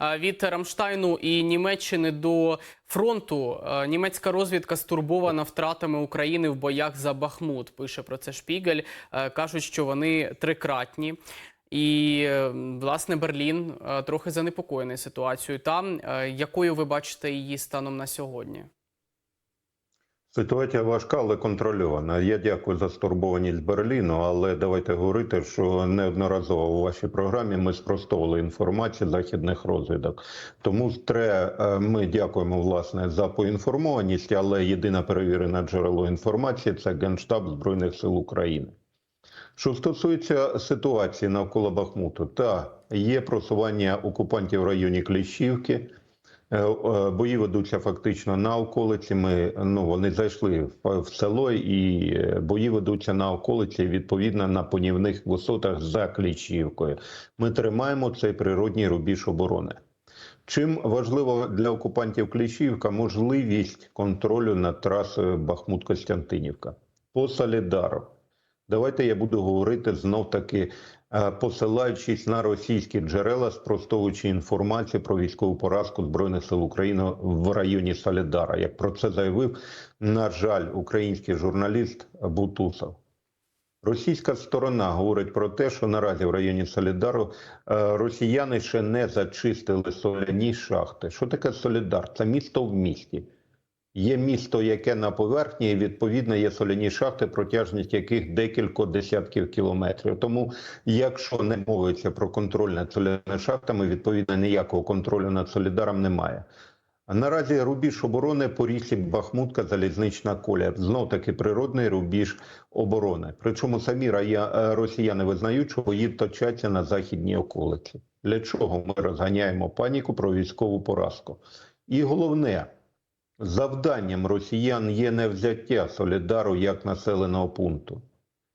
Е, Від Рамштайну і Німеччини до фронту Е, німецька розвідка стурбована втратами України в боях за Бахмут. Пише про це Шпігель. Е, Кажуть, що вони трикратні. І власне Берлін трохи занепокоєний ситуацією там. Якою ви бачите її станом на сьогодні? Ситуація важка, але контрольована. Я дякую за стурбованість Берліну, але давайте говорити, що неодноразово у вашій програмі ми спростовували інформацію західних розвідок. Тому тре, е, ми дякуємо власне за поінформованість, але єдине перевірене джерело інформації це Генштаб Збройних сил України. Що стосується ситуації навколо Бахмуту, та є просування окупантів в районі Кліщівки. Е, е, Бої ведуться фактично на околиці. Ми ну вони зайшли в, село, і е, бої ведуться на околиці, відповідно на понівних висотах за Кліщівкою. Ми тримаємо цей природній рубіж оборони. Чим важливо для окупантів Кліщівка можливість контролю над трасою Бахмут-Костянтинівка по Солідару. Давайте я буду говорити знов таки, е, посилаючись на російські джерела, спростовуючи інформацію про військову поразку Збройних сил України в районі Солідара. Як про це заявив, на жаль, український журналіст Бутусов. Російська сторона говорить про те, що наразі в районі Солідару е, росіяни ще не зачистили соляні шахти. Що таке Солідар? Це місто в місті. Є місто, яке на поверхні, і відповідно є соляні шахти, протяжність яких декілька десятків кілометрів. Тому, якщо не мовиться про контроль над соляними шахтами, відповідно ніякого контролю над Солідаром немає. А наразі рубіж оборони по річці Бахмутка, залізнична коля. Знов таки природний рубіж оборони. Причому самі е, росіяни визнають, що бої точаться на західній околиці. Для чого ми розганяємо паніку про військову поразку? І головне, завданням росіян є не взяття Солідару як населеного пункту.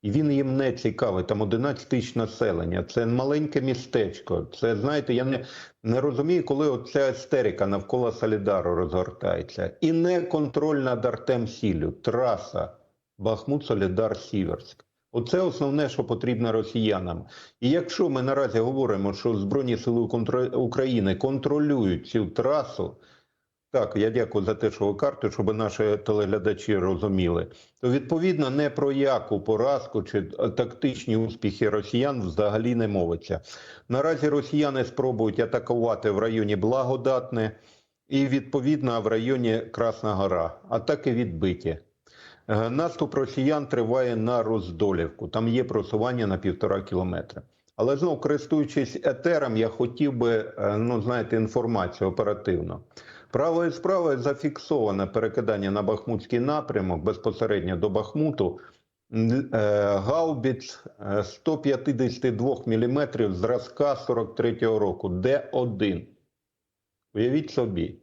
І він їм не цікавий. Там 11 тисяч населення. Це маленьке містечко. Це знаєте, я не, не розумію, коли оця естерика навколо Солідару розгортається. І не контроль над Артем Сілю, траса Бахмут, Солідар, Сіверськ. Оце основне, що потрібно росіянам. І якщо ми наразі говоримо, що Збройні сили України контролюють цю трасу, так, я дякую за те, що ви карти, щоб наші телеглядачі розуміли. То відповідно не про яку поразку чи тактичні успіхи росіян взагалі не мовиться. Наразі росіяни спробують атакувати в районі Благодатне і відповідно в районі Красна Гора. Атаки відбиті. Е, Наступ росіян триває на Роздолівку. Там є просування на півтора кілометра. Але знову користуючись етером, я хотів би е, ну знаєте інформацію оперативно. Правою справою зафіксоване перекидання на Бахмутський напрямок безпосередньо до Бахмуту м, гаубіц е, 152 мм зразка 43-го року, Д1. Уявіть собі.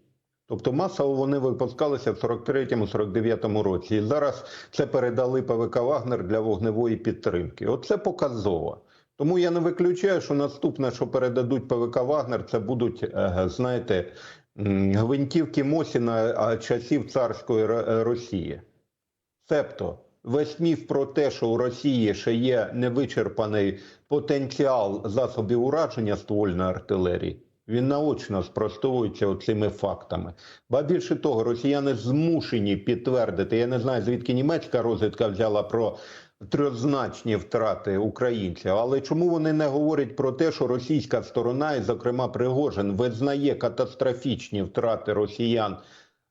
Тобто масово вони випускалися в 43-49 році. І зараз це передали ПВК Вагнер для вогневої підтримки. Оце показово. Тому я не виключаю, що наступне, що передадуть ПВК Вагнер, це будуть, е, знаєте, гвинтівки Мосіна часів царської е, Росії. Себто весь міф про те, що у Росії ще є невичерпаний потенціал засобів ураження ствольної артилерії, він наочно спростовується оцими фактами. Ба більше того, росіяни змушені підтвердити. Я не знаю, звідки німецька розвідка взяла про трьохзначні втрати українців. Але чому вони не говорять про те, що російська сторона, і зокрема Пригожин, визнає катастрофічні втрати росіян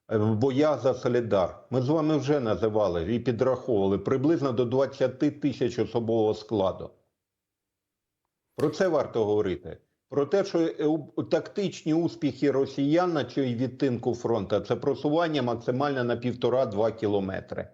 в боях за Солідар? Ми з вами вже називали і підраховували приблизно до 20 тисяч особового складу. Про це варто говорити. Про те, що е, тактичні успіхи росіян на цій відтинку фронту це просування максимально на півтора-два кілометри.